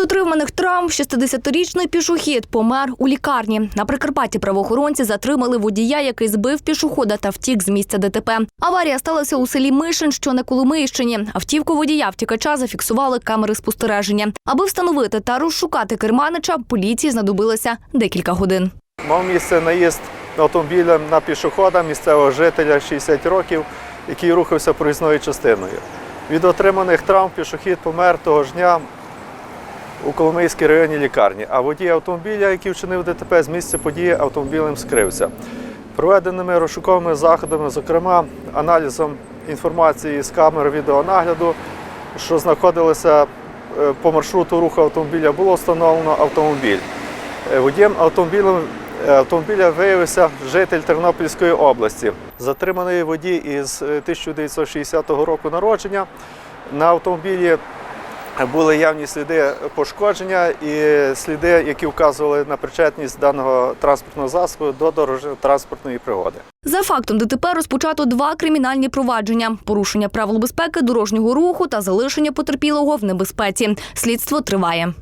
Від травм 60-річний пішохід помер у лікарні. На Прикарпатті правоохоронці затримали водія, який збив пішохода та втік з місця ДТП. Аварія сталася у селі Мишин, що на Коломийщині. Автівку водія втікача зафіксували камери спостереження. Аби встановити та розшукати керманича, поліції знадобилося декілька годин. Мав місце наїзд автомобілем на пішохода місцевого жителя 60 років, який рухався проїзною частиною. Від отриманих травм пішохід помер того ж дня у Коломийській районній лікарні, а водій автомобіля, який вчинив ДТП, з місця події автомобілем скрився. Проведеними розшуковими заходами, зокрема аналізом інформації з камер відеонагляду, що знаходилися е, по маршруту руху автомобіля, було встановлено автомобіль. Е, Водієм автомобілем, е, автомобіля виявився житель Тернопільської області. Затриманий водій із е, 1960 року народження. На автомобілі були явні сліди пошкодження і сліди, які вказували на причетність даного транспортного засобу до дорожньо-транспортної пригоди. За фактом ДТП розпочато два кримінальні провадження: порушення правил безпеки дорожнього руху та залишення потерпілого в небезпеці. Слідство триває.